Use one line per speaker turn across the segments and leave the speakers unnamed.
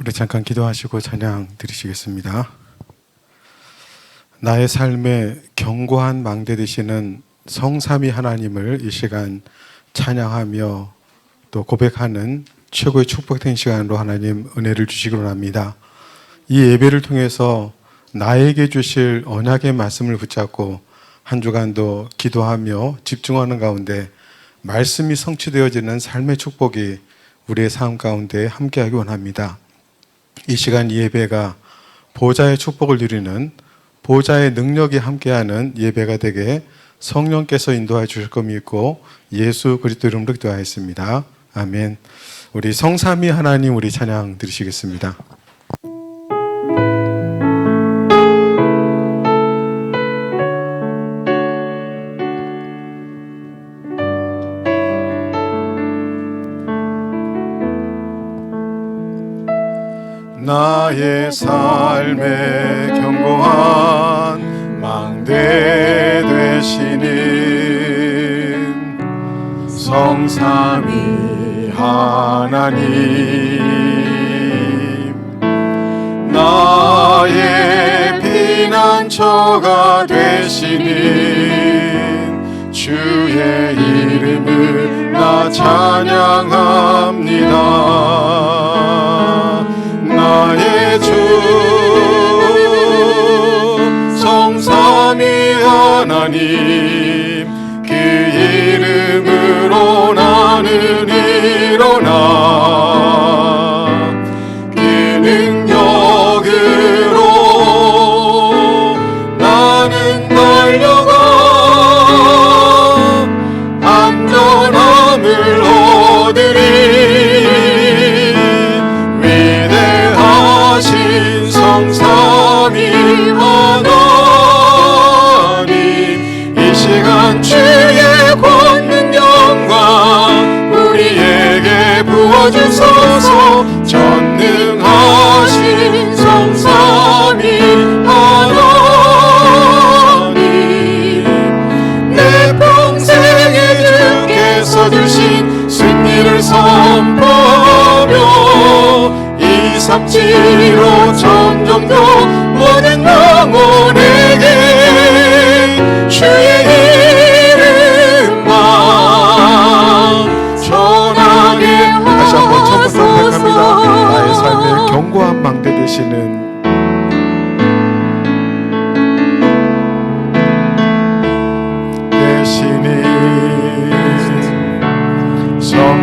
우리 잠깐 기도하시고 찬양 드리시겠습니다. 나의 삶에 견고한 망대 되시는 성삼위 하나님을 이 시간 찬양하며 또 고백하는 최고의 축복된 시간으로 하나님 은혜를 주시기 원합니다. 이 예배를 통해서 나에게 주실 언약의 말씀을 붙잡고 한 주간도 기도하며 집중하는 가운데 말씀이 성취되어지는 삶의 축복이 우리의 삶 가운데 함께하기 원합니다. 이 시간 이 예배가 보좌의 축복을 누리는 보좌의 능력이 함께하는 예배가 되게 성령께서 인도해 주실 것 믿고 예수 그리스도 이름으로 기도하였습니다. 아멘. 우리 성삼위 하나님 우리 찬양 드리시겠습니다. 나의 삶에 견고한 망대 되시는 성삼위 하나님. 나의 피난처가 되시는 주의 이름을 나 찬양합니다 성삼위 하나님 그 이름으로 나는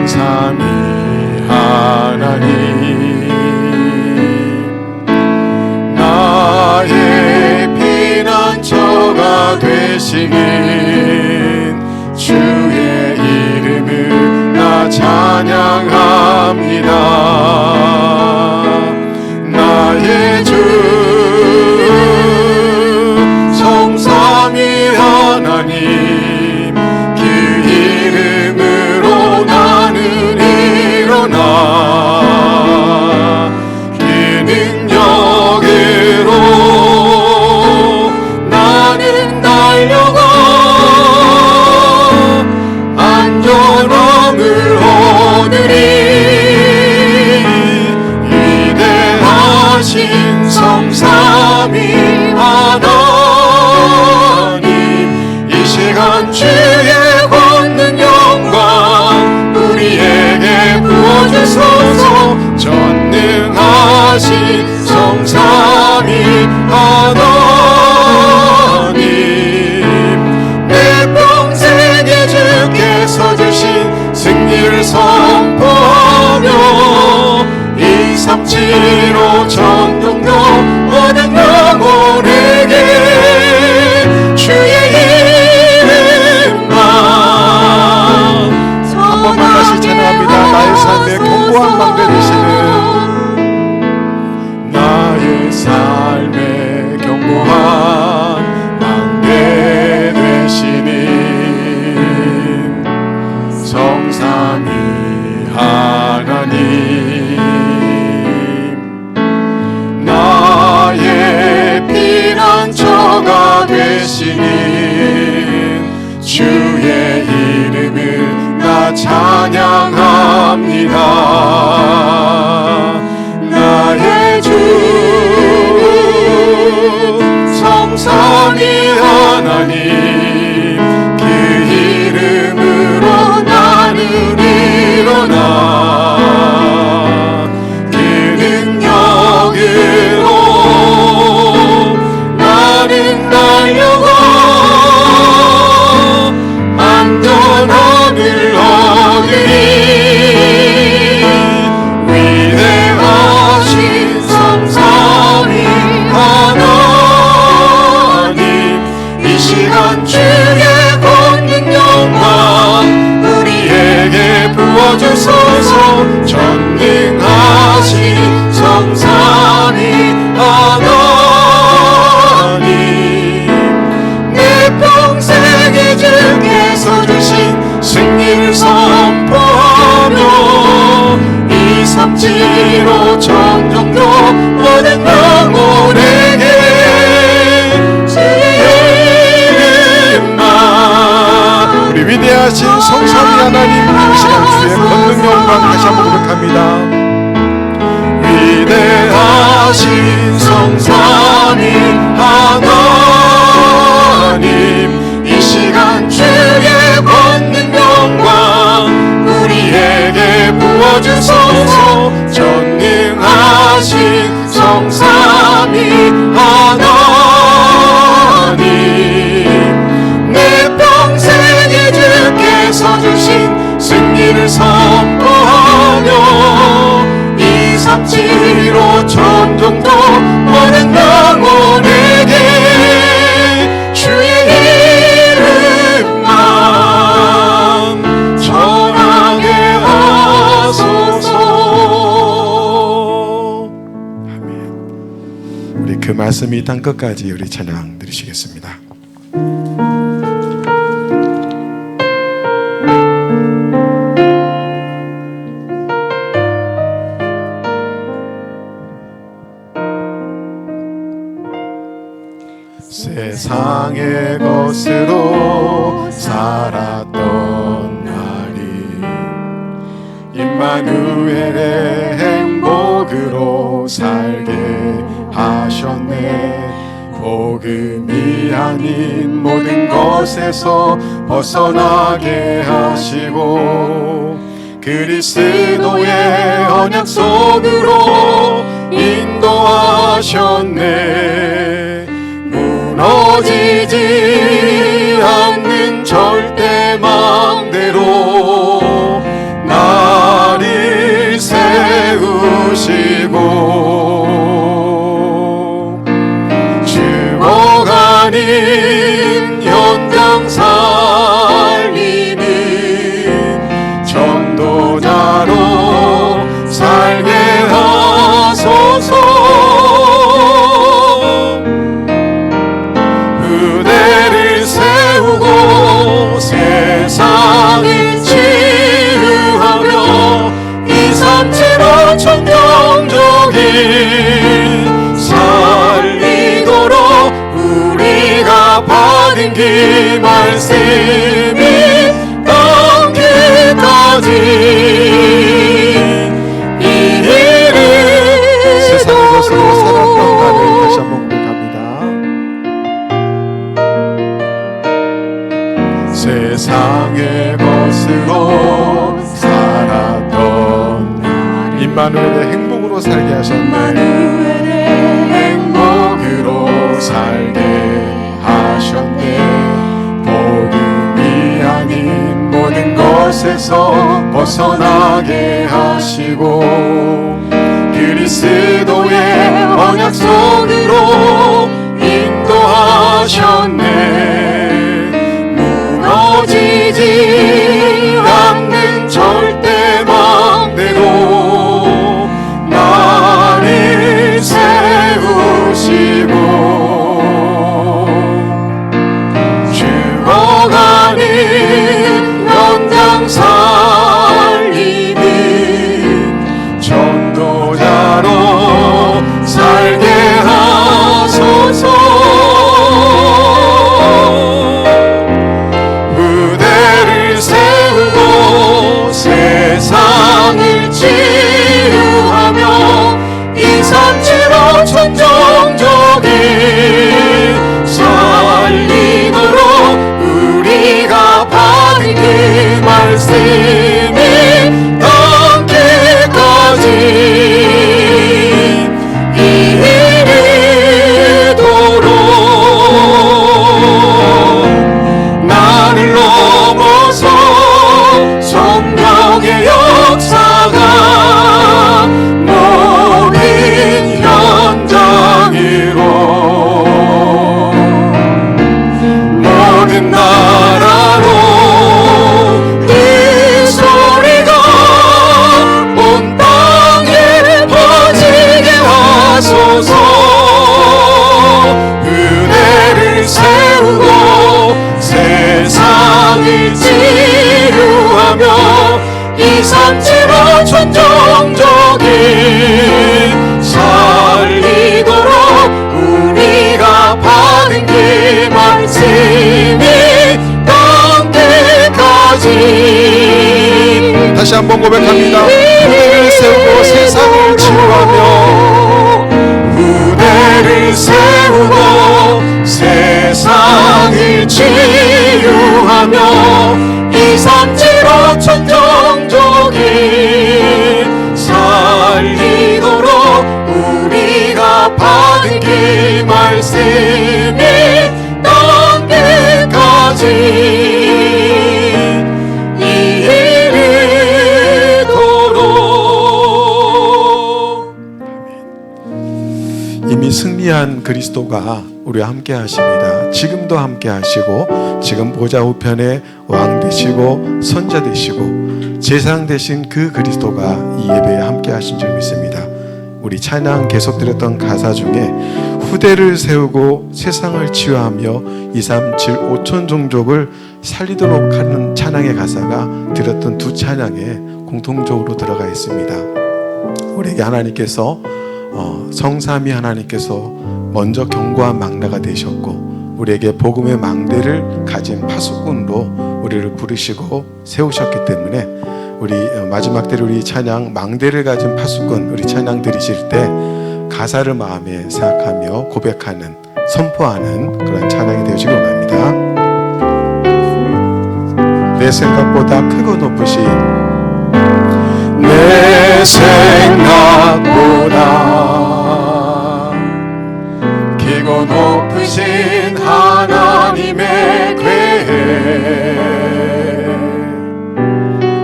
삼위 하나님. 나의 피난처가 되시는 주의 이름을 나 찬양합니다 주옵소서 전능하신 성산이 하나님 내 평생에 주께서 주신 승리를 선포하며 이 삼지로
전정도 모든 영혼에게
위대하신 성삼위 하나님 시간 영광 다시 한번 고백합니다.
위대하신 성삼
말씀이 이땅 끝까지 우리 찬양 드리시겠습니다. 세상의 것으로 살았던 날이 임마누엘의 행복으로 살게 하셨네. 복음이 아닌 모든 것에서 벗어나게 하시고 그리스도의 언약 속으로 인도하셨네. 무너지지 않는 절대 망대로 나를 세우시 받은 그 말씀이 땅 끝까지 세상의 것으로 살았던 나를 다시 한번 고백합니다. 세상의 것으로 살았던 임마누엘의 행복으로 살게 하셨네 것에서 벗어나게 하시고 그리스도의 언약 속으로 인도하셨네 온종적인 살리도록 우리가 받은 그 말씀이 땅 끝까지.
다시 한번 고백합니다. 후대를 세우고 세상을 치유하며
후대를 세우고 세상을 치유하며 이삼지
승리한 그리스도가 우리와 함께 하십니다. 지금도 함께 하시고 지금 보좌 우편에 왕 되시고 선자 되시고 제상 되신 그 그리스도가 이 예배에 함께 하신 줄 믿습니다. 우리 찬양 계속 드렸던 가사 중에 후대를 세우고 세상을 치유하며 2, 3, 7, 5천 종족을 살리도록 하는 찬양의 가사가 드렸던 두 찬양에 공통적으로 들어가 있습니다. 우리에게 하나님께서 어, 성삼위 하나님께서 먼저 견고한 망대가 되셨고 우리에게 복음의 망대를 가진 파수꾼으로 우리를 부르시고 세우셨기 때문에 우리 어, 마지막 때를 우리 찬양 망대를 가진 파수꾼 우리 찬양 들으실 때 가사를 마음에 생각하며 고백하는 선포하는 그런 찬양이 되시기 원합니다. 내 생각보다 크고 높으신
내 생각보다 높으신 하나님의 괴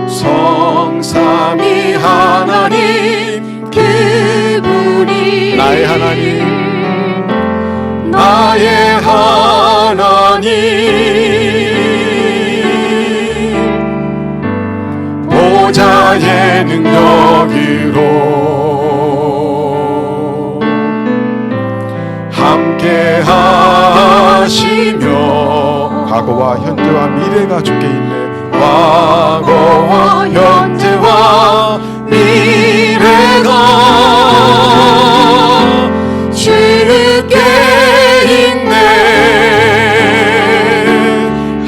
성삼위 하나님 그분이
나의 하나님.
나의 하나님 보좌의 능 하시며
과거와 현재와 미래가 주께 있네.
과거와 현재와 미래가 주께 있네.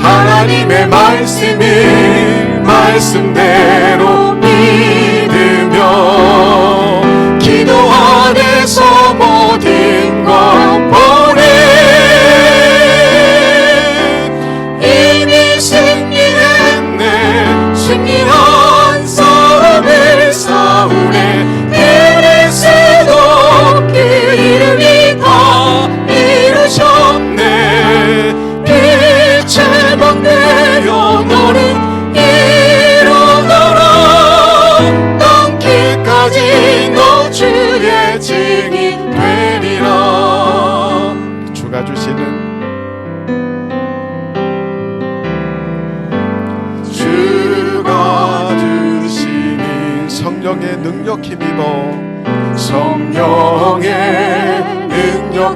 하나님의 말씀이 말씀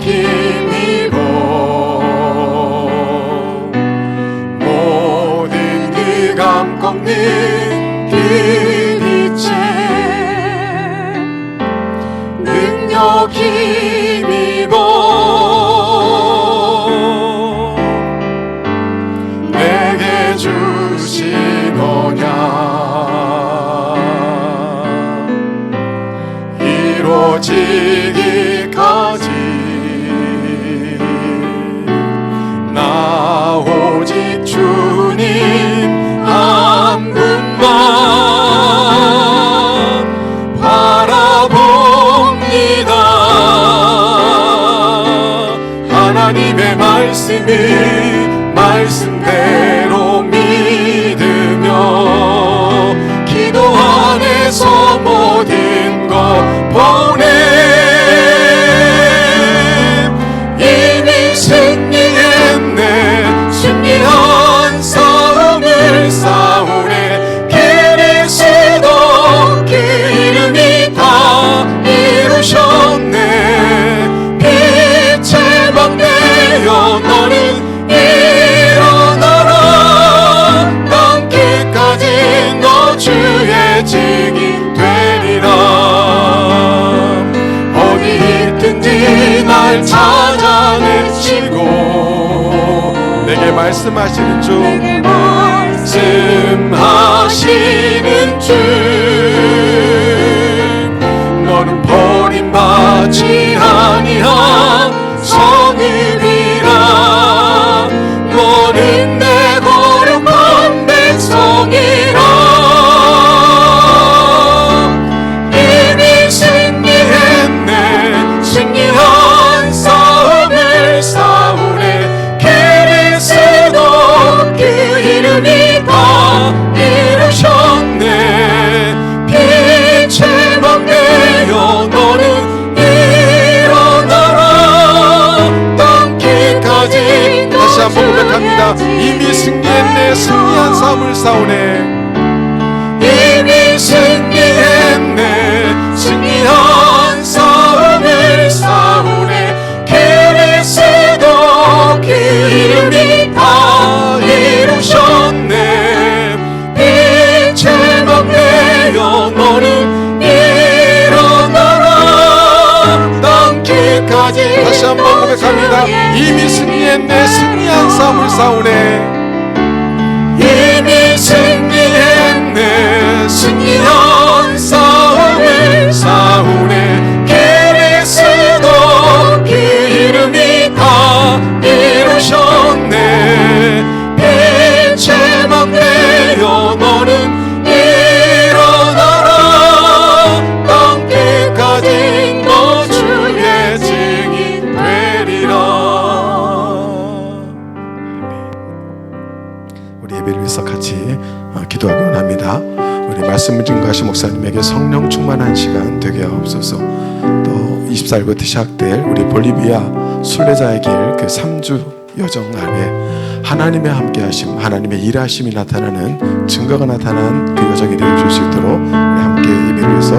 능 말씀하시는 주
말씀하시는 주 싸우네.
이미 승리했네 승리한 싸움을 싸우네
그리스도 그 이름이 다 이루셨네 빛의 막내여 너는 일어나라 땅끝까지
다시 한번 고백합니다. 이미 승리했네 승리한 싸움을 싸우네. 곤살부터 시작될 우리 볼리비아 순례자의 길 그 3주 여정 안에 하나님의 함께하심, 하나님의 일하심이 나타나는 증거가 나타난 그 여정이 되어줄 수 있도록 함께 예배를 해서